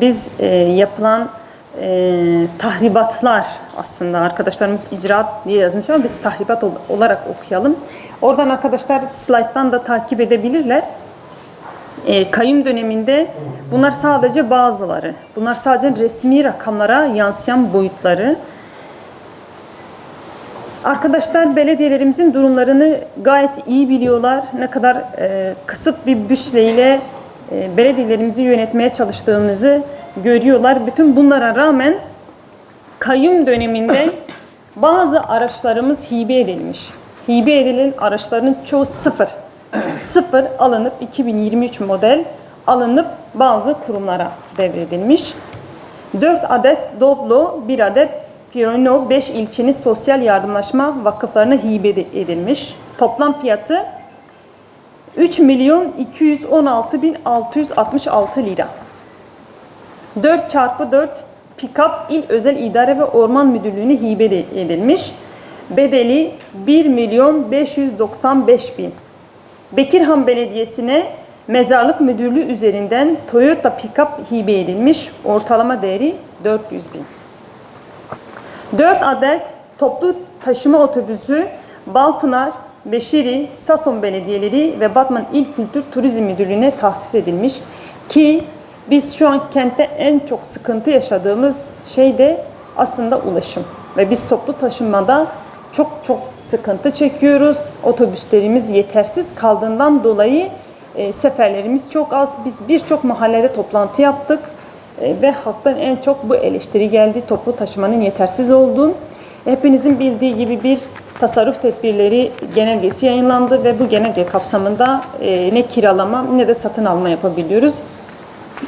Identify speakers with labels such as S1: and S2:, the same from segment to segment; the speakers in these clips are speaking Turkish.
S1: biz e, yapılan e, tahribatlar aslında arkadaşlarımız icraat diye yazmış ama biz tahribat ol- olarak okuyalım. Oradan arkadaşlar slayttan da takip edebilirler. E, kayyum döneminde bunlar sadece bazıları. Bunlar sadece resmi rakamlara yansıyan boyutları. Arkadaşlar belediyelerimizin durumlarını gayet iyi biliyorlar. Ne kadar e, kısıt bir bütçeyle belediyelerimizi yönetmeye çalıştığımızı görüyorlar. Bütün bunlara rağmen kayyum döneminde bazı araçlarımız hibe edilmiş. Hibe edilen araçların çoğu sıfır. Sıfır alınıp 2023 model alınıp bazı kurumlara devredilmiş. 4 adet Doblo, 1 adet Fiorino, 5 ilçenin sosyal yardımlaşma vakıflarına hibe edilmiş. Toplam fiyatı 3 milyon 216 bin 666 lira. 4 çarpı 4 pick-up İl Özel İdare ve Orman Müdürlüğü'ne hibe edilmiş. Bedeli 1 milyon 595 bin. Bekirhan Belediyesi'ne Mezarlık Müdürlüğü üzerinden Toyota pick-up hibe edilmiş. Ortalama değeri 400 bin. 4 adet toplu taşıma otobüsü Balpınar, Beşiri, Sason Belediyeleri ve Batman İl Kültür Turizm Müdürlüğü'ne tahsis edilmiş ki biz şu an kentte en çok sıkıntı yaşadığımız şey de aslında ulaşım ve biz toplu taşımada çok çok sıkıntı çekiyoruz. Otobüslerimiz yetersiz kaldığından dolayı e, seferlerimiz çok az. Biz birçok mahallede toplantı yaptık. E, ve halktan en çok bu eleştiri geldi. Toplu taşımanın yetersiz olduğu. Hepinizin bildiği gibi bir tasarruf tedbirleri genelgesi yayınlandı ve bu genelge kapsamında e, ne kiralama ne de satın alma yapabiliyoruz.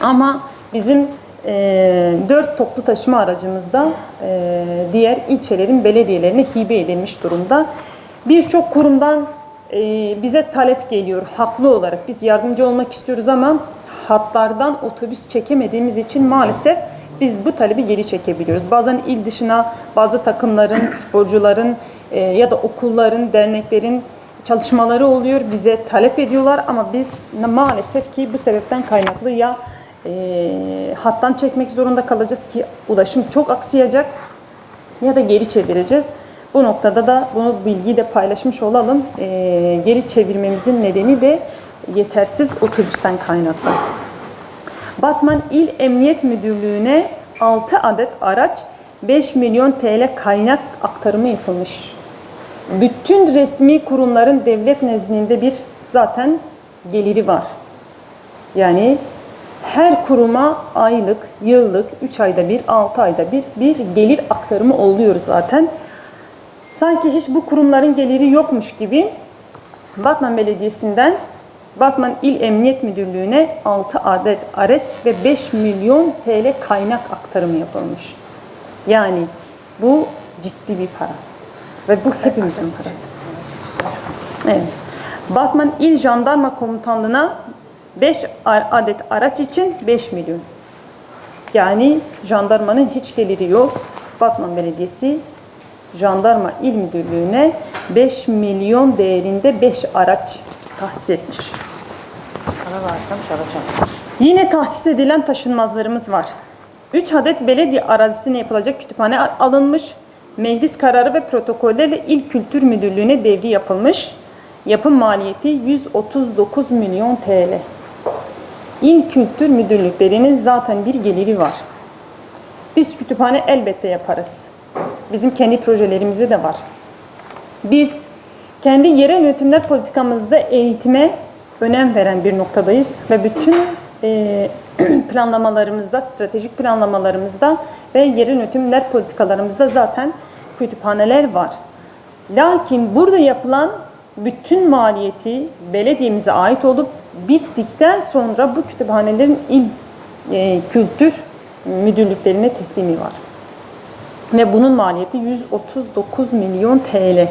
S1: Ama bizim e, dört toplu taşıma aracımızda e, diğer ilçelerin belediyelerine hibe edilmiş durumda. Birçok kurumdan e, bize talep geliyor haklı olarak. Biz yardımcı olmak istiyoruz ama hatlardan otobüs çekemediğimiz için maalesef biz bu talebi geri çekebiliyoruz. Bazen il dışına bazı takımların, sporcuların e, ya da okulların, derneklerin çalışmaları oluyor. Bize talep ediyorlar ama biz maalesef ki bu sebepten kaynaklı ya e, hattan çekmek zorunda kalacağız ki ulaşım çok aksayacak ya da geri çevireceğiz. Bu noktada da bunu bilgiyi de paylaşmış olalım. E, geri çevirmemizin nedeni de yetersiz otobüsten kaynaklı. Batman İl Emniyet Müdürlüğü'ne 6 adet araç 5 milyon TL kaynak aktarımı yapılmış. Bütün resmi kurumların devlet nezdinde bir zaten geliri var. Yani her kuruma aylık, yıllık, 3 ayda bir, 6 ayda bir bir gelir aktarımı oluyor zaten. Sanki hiç bu kurumların geliri yokmuş gibi Batman Belediyesi'nden Batman İl Emniyet Müdürlüğü'ne 6 adet araç ve 5 milyon TL kaynak aktarımı yapılmış. Yani bu ciddi bir para. Ve bu hepimizin parası. Evet. Batman İl Jandarma Komutanlığı'na 5 adet araç için 5 milyon. Yani jandarmanın hiç geliri yok. Batman Belediyesi Jandarma İl Müdürlüğü'ne 5 milyon değerinde 5 araç tahsis etmiş. Yine tahsis edilen taşınmazlarımız var. 3 adet belediye arazisine yapılacak kütüphane alınmış. Meclis kararı ve protokollerle İl Kültür Müdürlüğü'ne devri yapılmış. Yapım maliyeti 139 milyon TL. İl Kültür Müdürlüklerinin zaten bir geliri var. Biz kütüphane elbette yaparız. Bizim kendi projelerimizde de var. Biz kendi yerel yönetimler politikamızda eğitime önem veren bir noktadayız ve bütün planlamalarımızda, stratejik planlamalarımızda ve yerel yönetimler politikalarımızda zaten kütüphaneler var. Lakin burada yapılan bütün maliyeti belediyemize ait olup bittikten sonra bu kütüphanelerin il e, kültür müdürlüklerine teslimi var. Ve bunun maliyeti 139 milyon TL.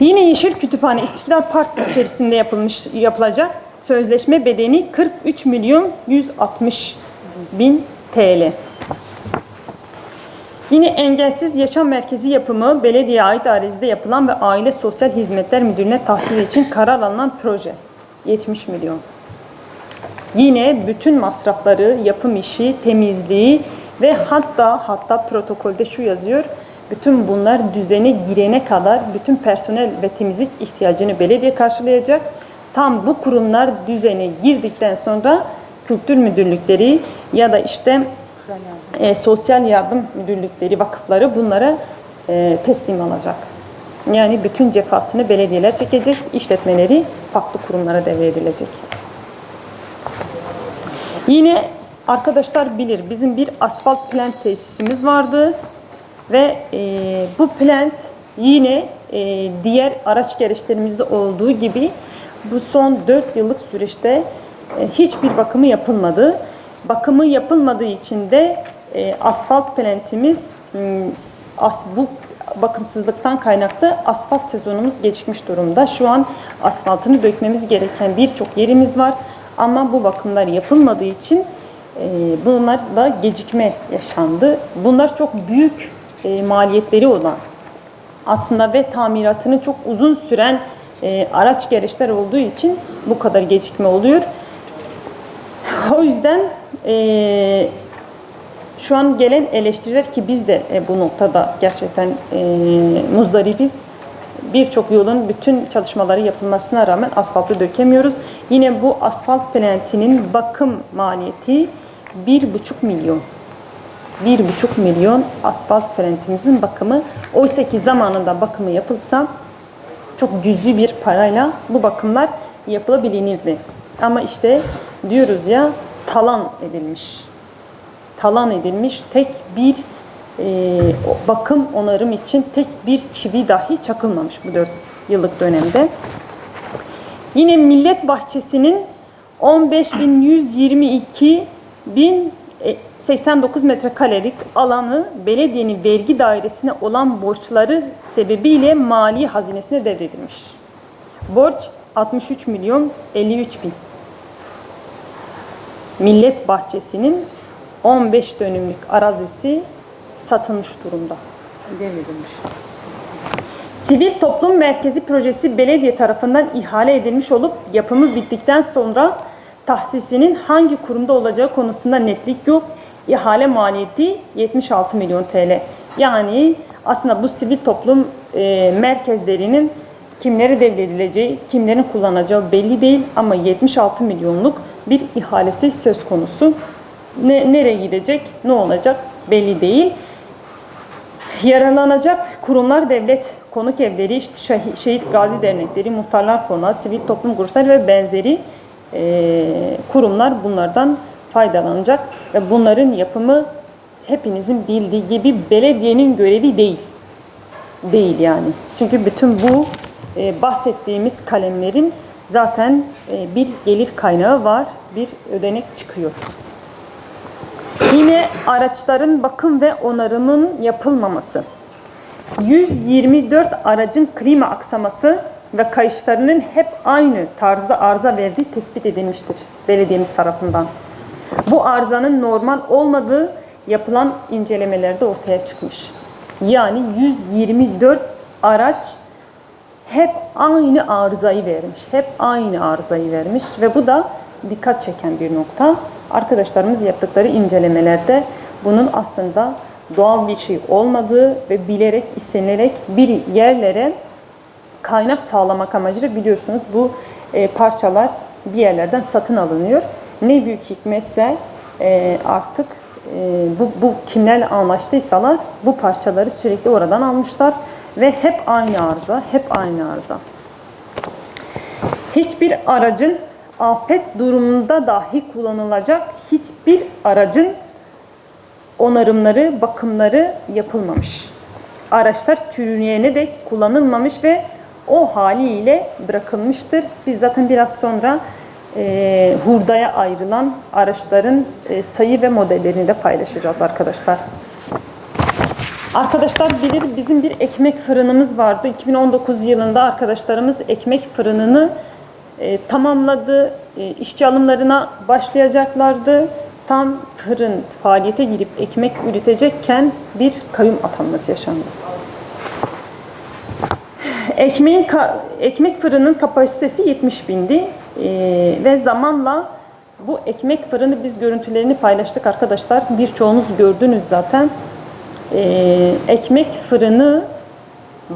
S1: Yine Yeşil Kütüphane İstiklal Park içerisinde yapılmış yapılacak sözleşme bedeni 43 milyon 160 bin TL. Yine engelsiz yaşam merkezi yapımı belediyeye ait arazide yapılan ve Aile Sosyal Hizmetler Müdürlüğü'ne tahsis için karar alınan proje. 70 milyon. Yine bütün masrafları, yapım işi, temizliği ve hatta hatta protokolde şu yazıyor. Bütün bunlar düzene girene kadar bütün personel ve temizlik ihtiyacını belediye karşılayacak. Tam bu kurumlar düzene girdikten sonra kültür müdürlükleri ya da işte e, sosyal yardım müdürlükleri, vakıfları bunlara e, teslim alacak. Yani bütün cefasını belediyeler çekecek, işletmeleri farklı kurumlara devredilecek. Yine arkadaşlar bilir bizim bir asfalt plant tesisimiz vardı ve e, bu plant yine e, diğer araç gereçlerimizde olduğu gibi bu son 4 yıllık süreçte e, hiçbir bakımı yapılmadı. Bakımı yapılmadığı için de e, asfalt plantimiz m, as, bu bakımsızlıktan kaynaklı asfalt sezonumuz gecikmiş durumda. Şu an asfaltını dökmemiz gereken birçok yerimiz var. Ama bu bakımlar yapılmadığı için e, bunlarla gecikme yaşandı. Bunlar çok büyük maliyetleri olan aslında ve tamiratını çok uzun süren e, araç gereçler olduğu için bu kadar gecikme oluyor. O yüzden e, şu an gelen eleştiriler ki biz de e, bu noktada gerçekten e, muzdaribiz. Birçok yolun bütün çalışmaları yapılmasına rağmen asfaltı dökemiyoruz. Yine bu asfalt plantinin bakım maliyeti 1,5 milyon. 1,5 milyon asfalt plantimizin bakımı. Oysa ki zamanında bakımı yapılsa çok cüzi bir parayla bu bakımlar yapılabilirdi. Ama işte diyoruz ya talan edilmiş. Talan edilmiş tek bir e, bakım onarım için tek bir çivi dahi çakılmamış bu 4 yıllık dönemde. Yine Millet Bahçesi'nin 15.122 bin e, 89 metrekarelik alanı belediyenin vergi dairesine olan borçları sebebiyle mali hazinesine devredilmiş. Borç 63 milyon 53 bin. Millet Bahçesi'nin 15 dönümlük arazisi satılmış durumda.
S2: Devredilmiş.
S1: Sivil Toplum Merkezi projesi belediye tarafından ihale edilmiş olup yapımı bittikten sonra tahsisinin hangi kurumda olacağı konusunda netlik yok. İhale maliyeti 76 milyon TL. Yani aslında bu sivil toplum e, merkezlerinin kimlere devredileceği, kimlerin kullanacağı belli değil ama 76 milyonluk bir ihalesi söz konusu. Ne, nereye gidecek, ne olacak belli değil. Yararlanacak kurumlar devlet konuk evleri, işte şehi- şehit gazi dernekleri, muhtarlar konağı, sivil toplum kuruluşları ve benzeri e, kurumlar bunlardan faydalanacak. Ve bunların yapımı hepinizin bildiği gibi belediyenin görevi değil. Değil yani. Çünkü bütün bu e, bahsettiğimiz kalemlerin zaten e, bir gelir kaynağı var, bir ödenek çıkıyor. Yine araçların bakım ve onarımın yapılmaması. 124 aracın klima aksaması ve kayışlarının hep aynı tarzda arıza verdiği tespit edilmiştir belediyemiz tarafından. Bu arızanın normal olmadığı yapılan incelemelerde ortaya çıkmış. Yani 124 araç hep aynı arızayı vermiş. Hep aynı arızayı vermiş ve bu da dikkat çeken bir nokta. Arkadaşlarımız yaptıkları incelemelerde bunun aslında doğal bir şey olmadığı ve bilerek, istenilerek bir yerlere kaynak sağlamak amacıyla biliyorsunuz bu e, parçalar bir yerlerden satın alınıyor. Ne büyük hikmetse e, artık e, bu, bu kimlerle anlaştıysalar bu parçaları sürekli oradan almışlar ve hep aynı arıza, hep aynı arıza. Hiçbir aracın afet durumunda dahi kullanılacak hiçbir aracın onarımları, bakımları yapılmamış. Araçlar çürüyene dek kullanılmamış ve o haliyle bırakılmıştır. Biz zaten biraz sonra e, hurdaya ayrılan araçların e, sayı ve modellerini de paylaşacağız arkadaşlar. Arkadaşlar bilir bizim bir ekmek fırınımız vardı. 2019 yılında arkadaşlarımız ekmek fırınını e, tamamladı. E, işçi alımlarına başlayacaklardı. Tam fırın faaliyete girip ekmek üretecekken bir kayyum atanması yaşandı. Ekmeğin ekmek fırının kapasitesi 70 bindi E, ve zamanla Bu ekmek fırını biz görüntülerini paylaştık arkadaşlar. Birçoğunuz gördünüz zaten. Ee, ekmek fırını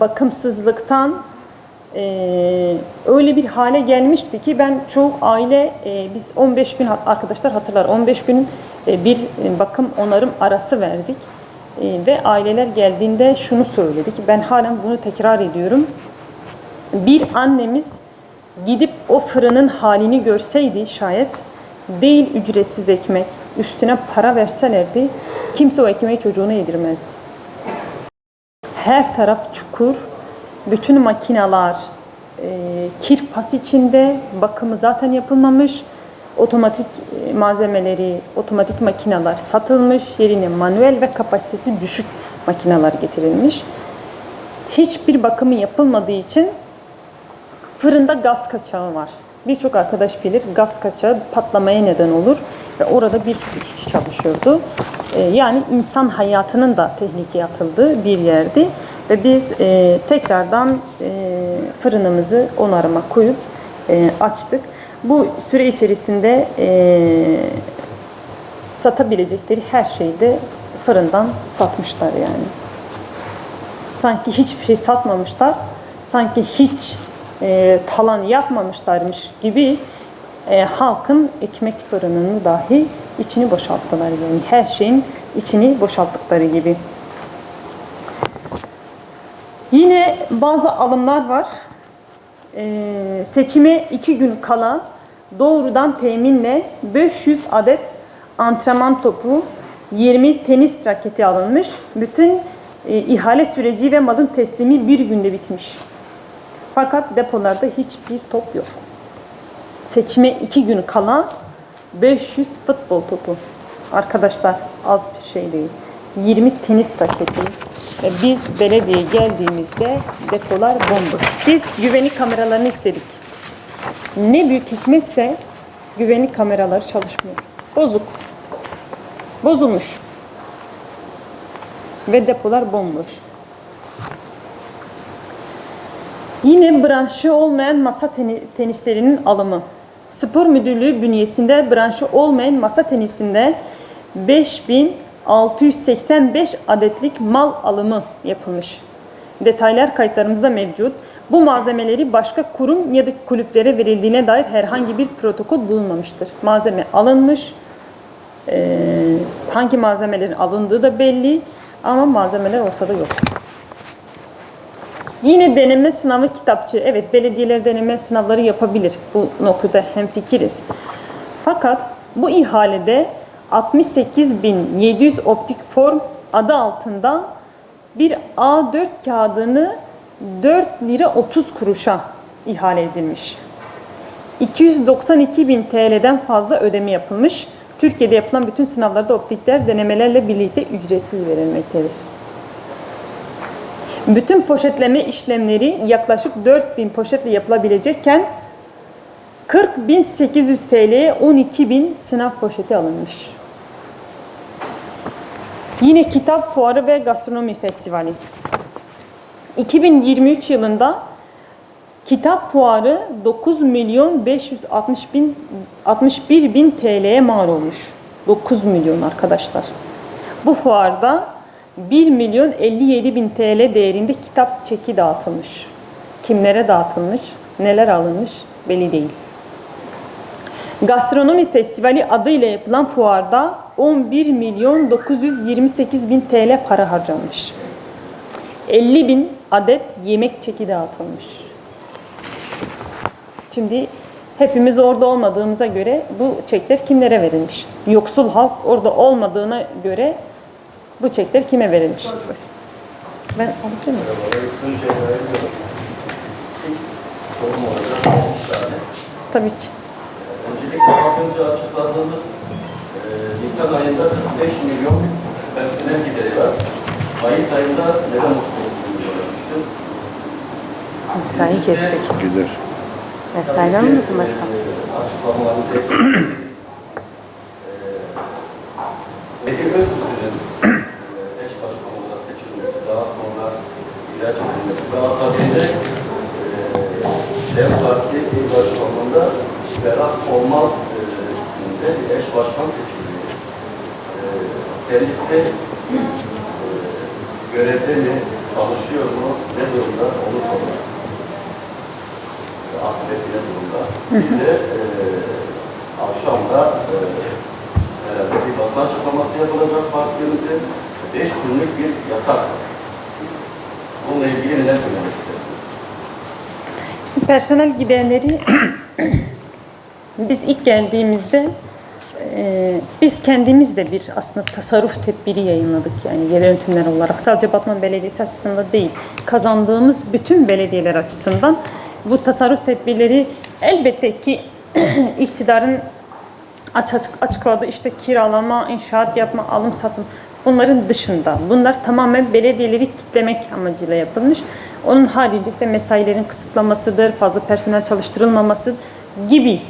S1: bakımsızlıktan ee, öyle bir hale gelmişti ki ben çoğu aile e, biz 15 gün arkadaşlar hatırlar 15 gün e, bir e, bakım onarım arası verdik E, ve aileler geldiğinde şunu söyledik ben halen bunu tekrar ediyorum bir annemiz gidip o fırının halini görseydi şayet değil ücretsiz ekmek üstüne para verselerdi kimse o ekmeği çocuğuna yedirmezdi. Her taraf çukur, bütün makineler e, kir içinde, bakımı zaten yapılmamış, otomatik e, malzemeleri, otomatik makineler satılmış, yerine manuel ve kapasitesi düşük makineler getirilmiş. Hiçbir bakımı yapılmadığı için Fırında gaz kaçağı var. Birçok arkadaş bilir gaz kaçağı patlamaya neden olur ve orada birçok işçi çalışıyordu. Ee, yani insan hayatının da tehlikeye atıldığı bir yerdi ve biz e, tekrardan e, fırınımızı onarıma koyup e, açtık. Bu süre içerisinde e, satabilecekleri her şeyi de fırından satmışlar yani sanki hiçbir şey satmamışlar, sanki hiç e, talan yapmamışlarmış gibi e, halkın ekmek fırınını dahi içini boşalttılar yani her şeyin içini boşalttıkları gibi. Yine bazı alımlar var. E, seçime iki gün kala doğrudan teminle 500 adet antrenman topu, 20 tenis raketi alınmış. Bütün e, ihale süreci ve malın teslimi bir günde bitmiş. Fakat depolarda hiçbir top yok. Seçime iki gün kala 500 futbol topu. Arkadaşlar az bir şey değil. 20 tenis raketi. Ve biz belediye geldiğimizde depolar bomboş. Biz güvenlik kameralarını istedik. Ne büyük hikmetse güvenlik kameraları çalışmıyor. Bozuk. Bozulmuş. Ve depolar bomboş. Yine branşı olmayan masa teni- tenislerinin alımı. Spor Müdürlüğü bünyesinde branşı olmayan masa tenisinde 5685 adetlik mal alımı yapılmış. Detaylar kayıtlarımızda mevcut. Bu malzemeleri başka kurum ya da kulüplere verildiğine dair herhangi bir protokol bulunmamıştır. Malzeme alınmış, ee, hangi malzemelerin alındığı da belli ama malzemeler ortada yok. Yine deneme sınavı kitapçı. Evet belediyeler deneme sınavları yapabilir. Bu noktada hemfikiriz. Fakat bu ihalede 68.700 optik form adı altında bir A4 kağıdını 4 lira 30 kuruşa ihale edilmiş. 292 bin TL'den fazla ödeme yapılmış. Türkiye'de yapılan bütün sınavlarda optikler denemelerle birlikte ücretsiz verilmektedir. Bütün poşetleme işlemleri yaklaşık 4000 poşetle yapılabilecekken 40.800 TL'ye 12.000 sınav poşeti alınmış. Yine kitap fuarı ve gastronomi festivali. 2023 yılında kitap fuarı 9 milyon 560 bin 61 bin TL'ye mal olmuş. 9 milyon arkadaşlar. Bu fuarda 1 milyon 57 bin TL değerinde kitap çeki dağıtılmış. Kimlere dağıtılmış, neler alınmış belli değil. Gastronomi Festivali adıyla yapılan fuarda 11 milyon 928 bin TL para harcanmış. 50 bin adet yemek çeki dağıtılmış. Şimdi hepimiz orada olmadığımıza göre bu çekler kimlere verilmiş? Yoksul halk orada olmadığına göre bu çekler kime verilmiş? Ben anlatayım mı?
S3: Sorum olacak.
S1: Tabii ki.
S3: Öncelikle az önce açıkladığımız e, Nisan ayında 45 milyon personel gideri var. Mayıs ayında neden 39 milyon olmuştu?
S2: Mesai kestik.
S4: Güzel.
S2: Mesaiden mi misin başkan?
S3: Açıklamalarını Bekir ilaç ürünleri. Ve akabinde DEV Parti İl Başkanlığı'nda Berat Olmaz isminde bir eş başkan seçildi. Kendisi e, görevde mi, çalışıyor mu, ne durumda, onu sorun. Akıbet ne durumda. Bir de e, akşamda e, herhalde bir basın açıklaması yapılacak partiyimizin. Beş günlük bir yatak Bununla ilgili neler söylemek istersiniz?
S1: Personel giderleri biz ilk geldiğimizde e, biz kendimiz de bir aslında tasarruf tedbiri yayınladık yani yerel yönetimler olarak sadece Batman Belediyesi açısından değil kazandığımız bütün belediyeler açısından bu tasarruf tedbirleri elbette ki iktidarın aç açık açıkladığı işte kiralama, inşaat yapma, alım satım bunların dışında. Bunlar tamamen belediyeleri kitlemek amacıyla yapılmış. Onun haricinde mesailerin kısıtlamasıdır, fazla personel çalıştırılmaması gibi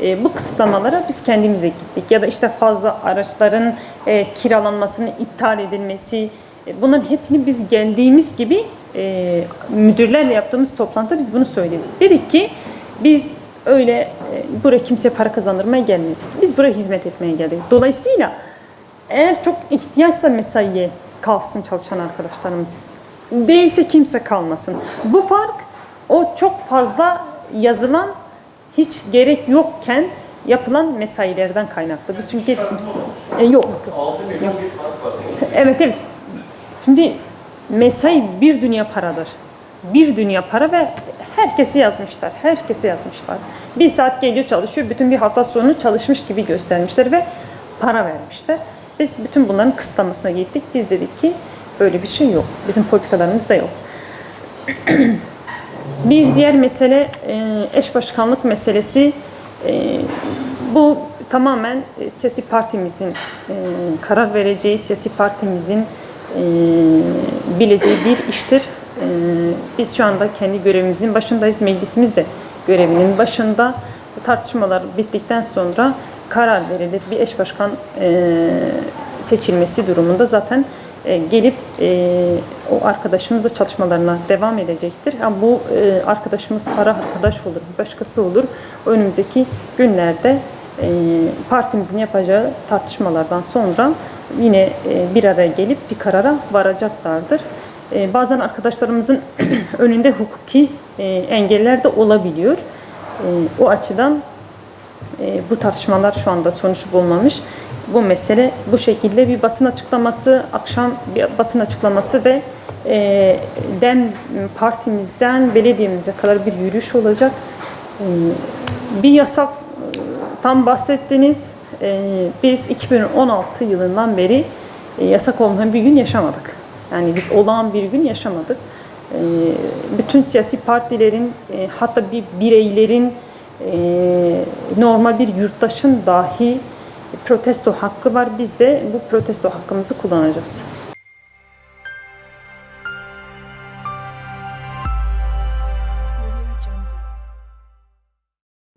S1: e, bu kısıtlamalara biz kendimiz de gittik. Ya da işte fazla araçların e, kiralanmasının iptal edilmesi, e, bunların hepsini biz geldiğimiz gibi e, müdürlerle yaptığımız toplantıda biz bunu söyledik. Dedik ki biz öyle e, buraya kimseye para kazandırmaya gelmedik. Biz buraya hizmet etmeye geldik. Dolayısıyla eğer çok ihtiyaçsa mesaiye kalsın çalışan arkadaşlarımız. Değilse kimse kalmasın. Bu fark o çok fazla yazılan hiç gerek yokken yapılan mesailerden kaynaklı. Biz çünkü kimse e, yok.
S3: 6 milyon bir fark var.
S1: Evet evet. Şimdi mesai bir dünya paradır. Bir dünya para ve herkesi yazmışlar. Herkesi yazmışlar. Bir saat geliyor çalışıyor. Bütün bir hafta sonu çalışmış gibi göstermişler ve para vermişler. Biz bütün bunların kısıtlamasına gittik. Biz dedik ki böyle bir şey yok. Bizim politikalarımızda yok. Bir diğer mesele e, eş başkanlık meselesi. E, bu tamamen e, sesi partimizin karar vereceği, sesi partimizin bileceği bir iştir. Biz şu anda kendi görevimizin başındayız. Meclisimiz de görevinin başında. Tartışmalar bittikten sonra karar verilir. Bir eş başkan e, seçilmesi durumunda zaten e, gelip e, o arkadaşımızla çalışmalarına devam edecektir. Ha, bu e, arkadaşımız para arkadaş olur, başkası olur. Önümüzdeki günlerde e, partimizin yapacağı tartışmalardan sonra yine e, bir araya gelip bir karara varacaklardır. E, bazen arkadaşlarımızın önünde hukuki e, engeller de olabiliyor. E, o açıdan e, bu tartışmalar şu anda sonuç bulmamış. Bu mesele bu şekilde bir basın açıklaması, akşam bir basın açıklaması ve e, DEM partimizden belediyemize kadar bir yürüyüş olacak. E, bir yasak e, tam bahsettiniz. E, biz 2016 yılından beri e, yasak olmayan bir gün yaşamadık. Yani biz olağan bir gün yaşamadık. E, bütün siyasi partilerin e, hatta bir bireylerin normal bir yurttaşın dahi protesto hakkı var. Biz de bu protesto hakkımızı kullanacağız.